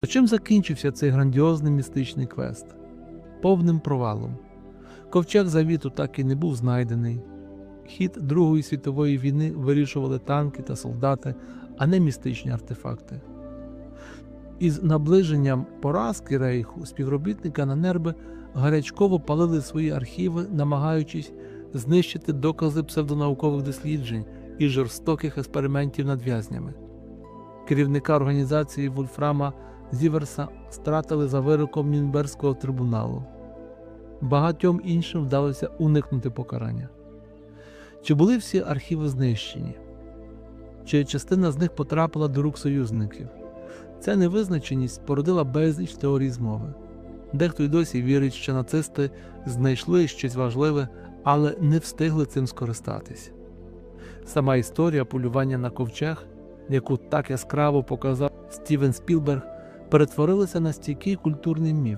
То чим закінчився цей грандіозний містичний квест? Повним провалом. Ковчег завіту так і не був знайдений. Хід Другої світової війни вирішували танки та солдати, а не містичні артефакти. Із наближенням поразки рейху співробітники Нанерби гарячково палили свої архіви, намагаючись знищити докази псевдонаукових досліджень і жорстоких експериментів над в'язнями. Керівника організації Вольфрама Зіверса стратили за вироком Нюнберзького трибуналу. Багатьом іншим вдалося уникнути покарання. Чи були всі архіви знищені? Чи частина з них потрапила до рук союзників? Ця невизначеність породила безліч теорій змови. Дехто й досі вірить, що нацисти знайшли щось важливе, але не встигли цим скористатись. Сама історія полювання на ковчег, яку так яскраво показав Стівен Спілберг, перетворилася на стійкий культурний міф.